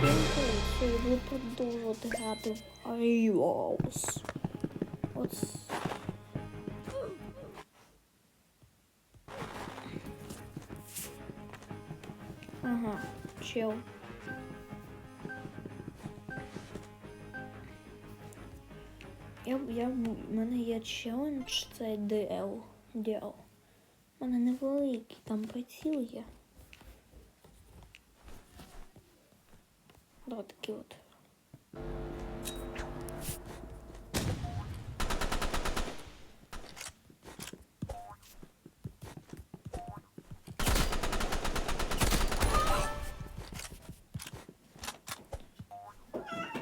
Сьогодні буду продовжувати грати в Rivals. От. Ага, чел. Я, я, в мене є челендж, це DL. DL. У мене невеликий, там приціл є. такі от.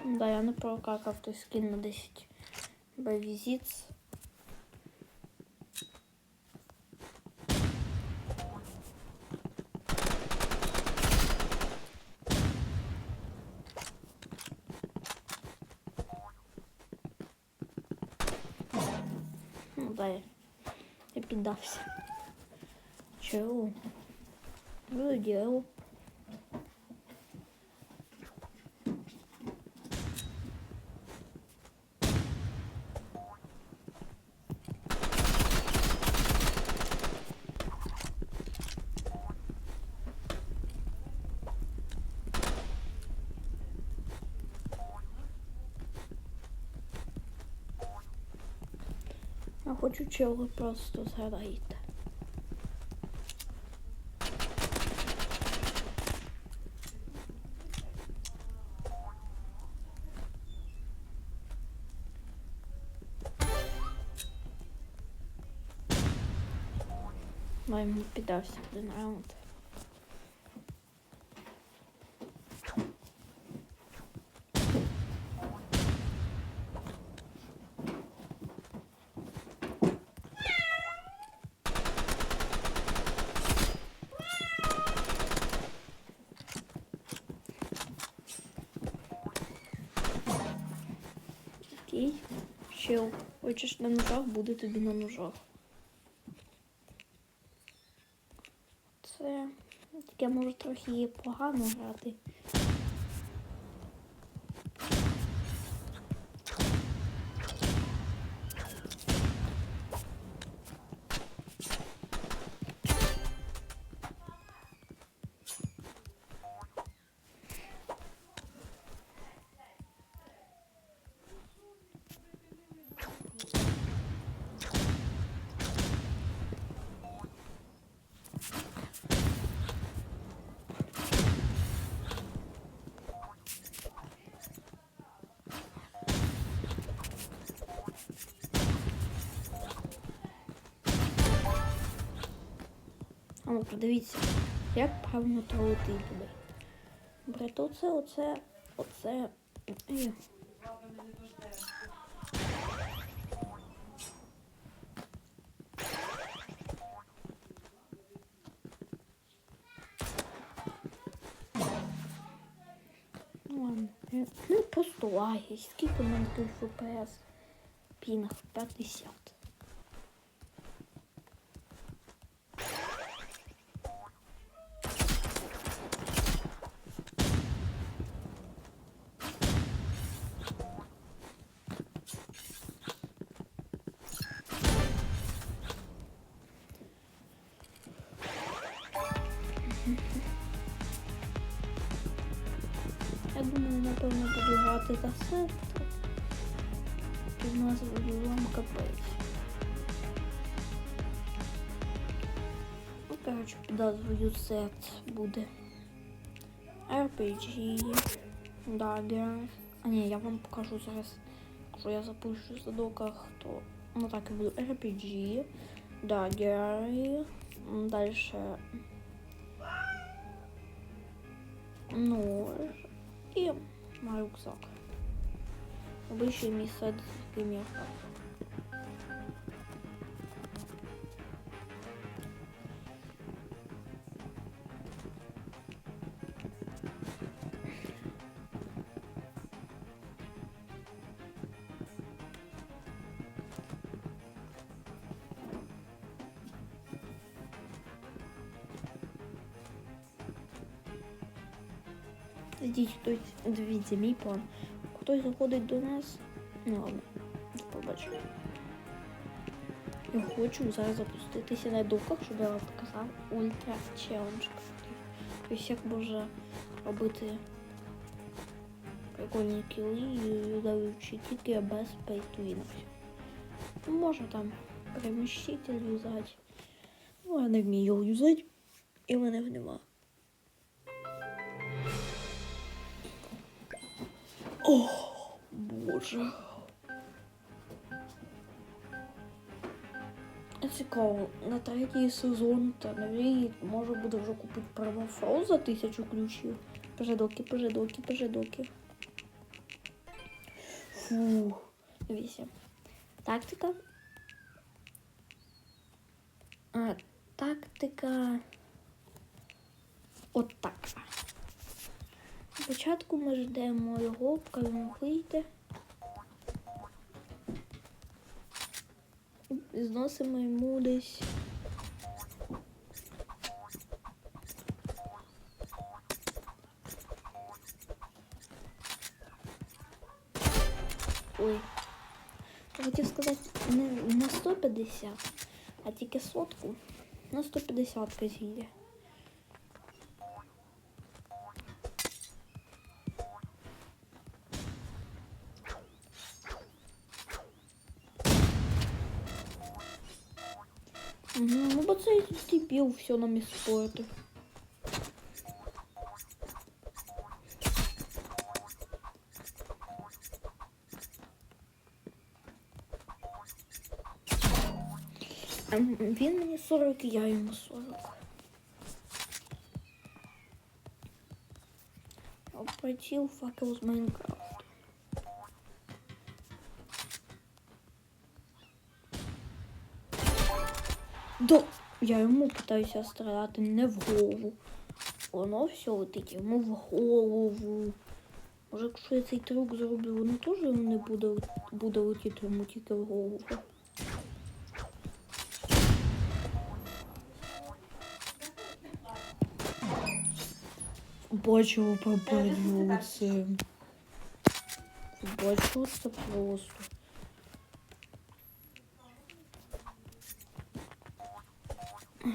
Да, я не прокакав той скін на 10 бавізіц. Піддався. Чого? Ну, діло. Я хочу чого просто згадайте. Ну, йому піддався Окей. Чел. Хочеш на ножах, буде тобі на ножах. Це таке може трохи погано грати. Ну подивіться, як правильно тролити людей. Брати оце, оце, оце. Ну просто лаги. Скільки в мене тут FPS? Пінг 50. Я думаю, напевно, буду грати за сектор. І в нас вам капець. Ну, коротше, під назвою сет буде. RPG. Dagger. А ні, я вам покажу зараз. Якщо я запущу в задоках, то ну так і буде RPG. Dagger. Дальше. Нож. І на рюкзак. Обычный мисад примерка. Сидіть тут, дивіться, мій план. Хтось заходить до нас. Ну ладно, побачимо. Я хочу зараз запуститися на дуках, щоб я вам показав ультра челендж. Тобто як можна робити прикольні кіли і даючи тільки без пейтвінок. Можна там переміщитель юзати. Ну, я не вмію його юзати і в мене нема. О, боже. Цікаво, на третій сезон та новий може буде вже купити правофол за тисячу ключів. Пожидоки, пожидоки, пожидоки. Фу, дивіться. Тактика. А, тактика. От така. Спочатку ми ждемо його, поки він вийде. Зносимо йому десь. Ой. Хотів сказати не на 150, а тільки сотку. На 150 зійде. Ну, бо цей стіпів все нам іспортив. Ем, Він мені 40, я йому 40. Опратил факел з Майнкрафту. Да, я йому питаюся стріляти не в голову. Воно все летить йому в голову. Може, якщо я цей трюк зроблю, воно теж не буде, буде летіти йому тільки в голову. Бачив попадю це. Бачив це просто. Ну,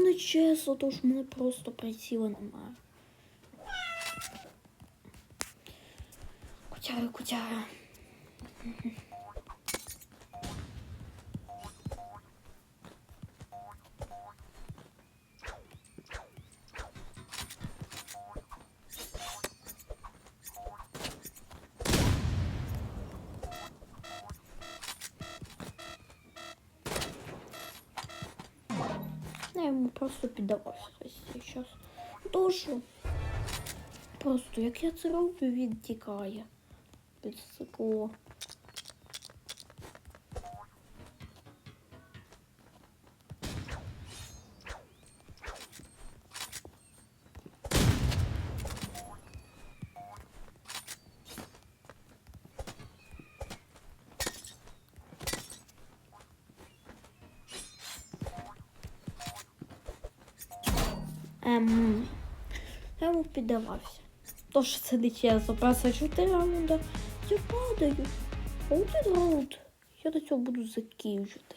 не чесно, то ж в мене просто приціла немає. Кутяю, кутяю. Я йому просто піддавався зараз. Тож, просто як я це роблю, він тікає під стекло. Ем, я йому піддавався. Тож це дитя просто 4 раунда. Я падаю. А один раунд. Я до цього буду закінчити.